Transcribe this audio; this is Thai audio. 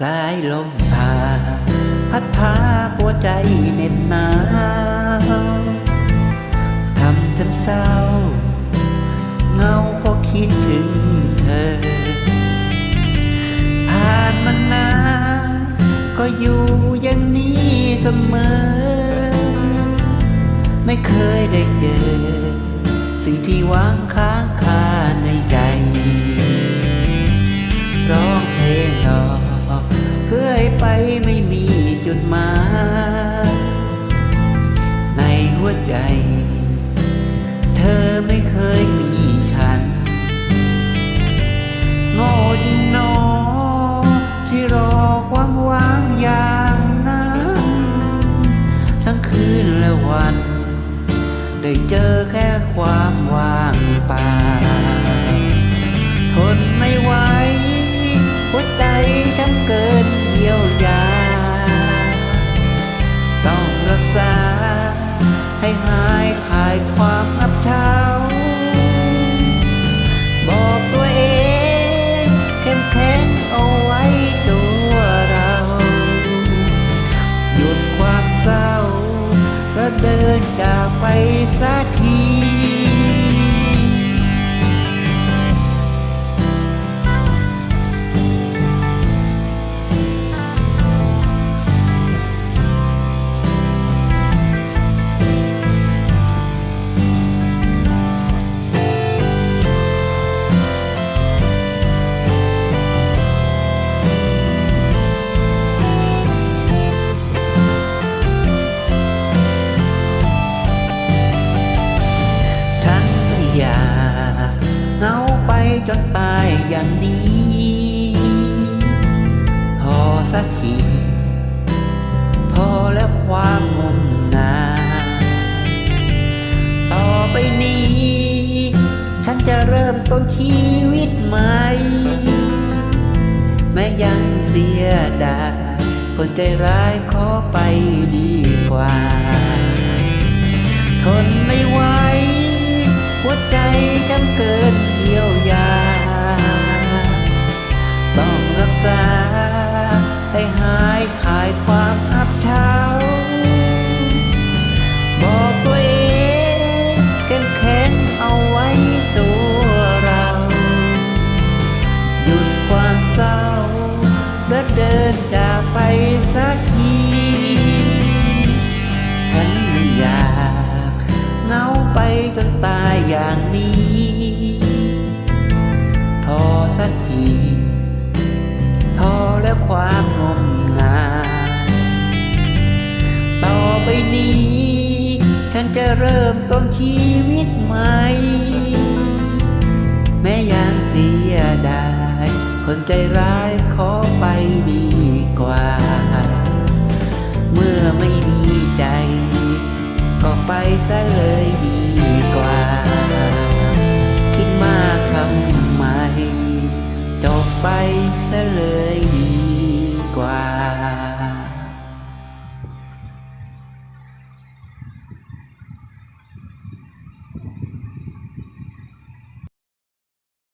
สายลมพาพัดพาหัวใจเหน็บหนาวทำฉันเศร้า เงาเพราะคิดถึงเธอ ผ่านมานานก็อยู่อย่างนี้เสมอ ไม่เคยได้เจอ สิ่งที่หวางค้างคา ป่า ทนไม่ไหวหัวใจช้ำเกินเยียวยา ต้องรักษา ให้หายคลายความอับเฉาบอกตัวเองเข้มแข็งเอาไว้ตัวเรา หยุดความเศร้า แล้วเดินจากไป จนตายอย่างนี้พอสักทีพอแล้วความงมงายต่อไปนี้ ฉันจะเริ่มต้นชีวิตใหม่แม้ยังเสียดายคนใจร้ายขอไปดีกว่า ทนไม่ไหว หัวใจจำเกิน ให้หายคลายความอับเฉาบอกตัวเองเข้มแข็งเอาไว้ตัวเรา หยุดความเศร้า และเดินจากไปสักที ฉันไม่อยากเงาไปจนตายอย่างนี้ พอสักที ความงมงายต่อไปนี้ ฉันจะเริ่มต้นชีวิตใหม่ แม้ยังเสียดาย คนใจร้ายขอไปดีกว่า เมื่อไม่มีใจ ก็ไปซะเลยดีกว่า คิดมากทำไมจบไปซะเลย kuat.